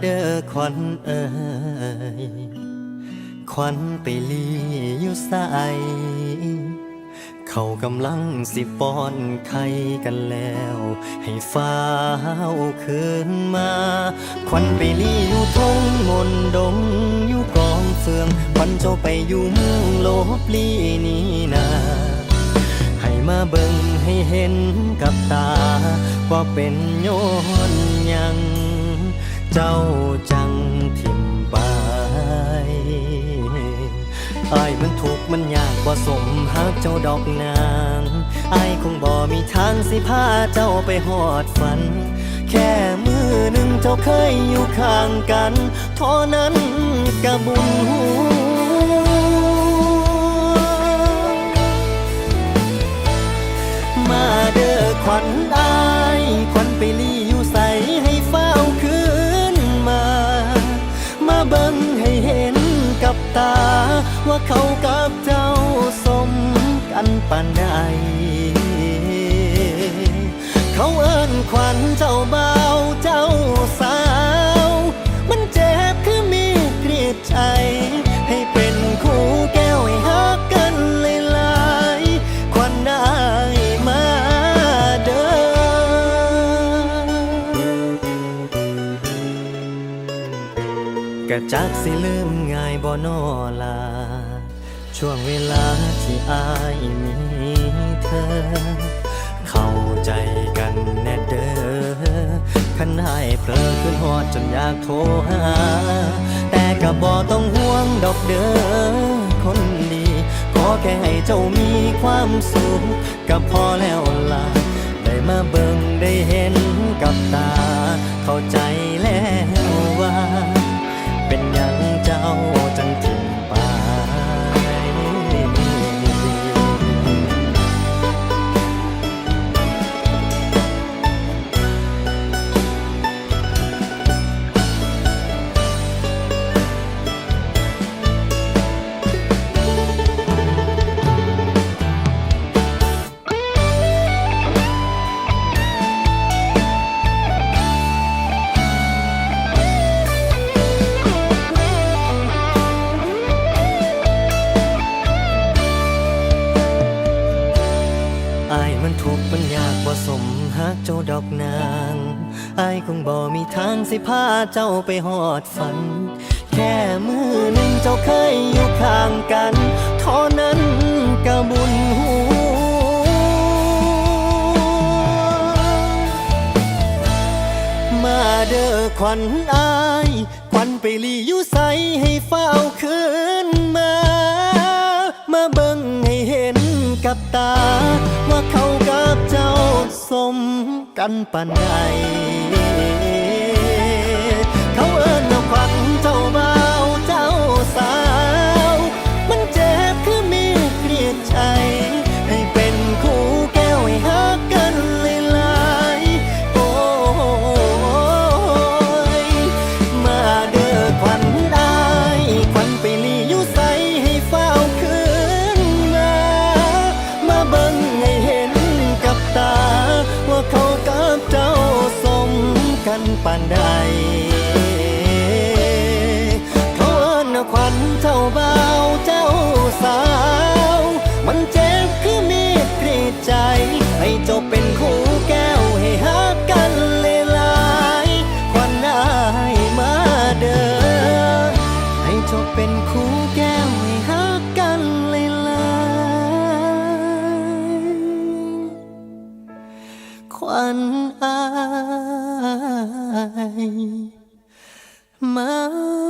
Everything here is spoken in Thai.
เด้อควันเอ่ยควันไปลีอยู่ใสเขากำลังสิป้อนไข่กันแล้ว ให้ฟ้าคืนมา ควันไปลีอยู่ทงมนดงอยู่กองเฟือง ควันเจ้าไปอยู่เมืองโลบลีนี่นา ให้มาเบิ่งให้เห็นกับตา ว่าเป็นโยนยัง เจ้าจังทิมไปอายมันทุกมันยากบ่สมหักเจ้าดอกนางอายคงบ่มีทางสิพาเจ้าไปหอดฝัน แค่มือหนึ่งเจ้าเคยอยู่ข้างกันเท่านั้นกะบุญหูมาเด้อขวัญอายขวัญไปลี ว่าเขากับเจ้าสมกันปานใดเขาเอิ้นขวัญเจ้าบ้า กะจักสิลืมง่ายบ่นอลา ช่วงเวลาที่อายมีเธอ เข้าใจกันแน่เด้อขันให้เพลอขึ้นหอดจนอยากโทรหา แต่ก็บ่ต้องห่วงดอกเด้อคนดี ขอแค่ให้เจ้ามีความสุขก็พอแล้วล่ะได้มาเบิ่งได้เห็นกับตา เข้าใจแล้ว ทุกข์มันยากบ่สมหักเจ้าดอกนางอายคงบ่มีทางสิพาเจ้าไปหอดฝัน แค่มือหนึ่งเจ้าเคยอยู่ข้างกันเท่านั้นก็บุญหูมาเด้อขวัญอายขวัญไปลีอยู่ใสให้เฝ้าคืนมา มาเบิ่งให้เห็นกับตา ว่าเขา กันานใดเขาเอิ้นขวัญเท่าเบาเจ้าสาว มันเจ็บคือมีดกรีดใจ ให้จบเป็นคู่แก้วให้หักกันเลยลายควันนายมาเดินให้จบเป็นคู่แก้วให้หักกันเลยลายควันอา mơ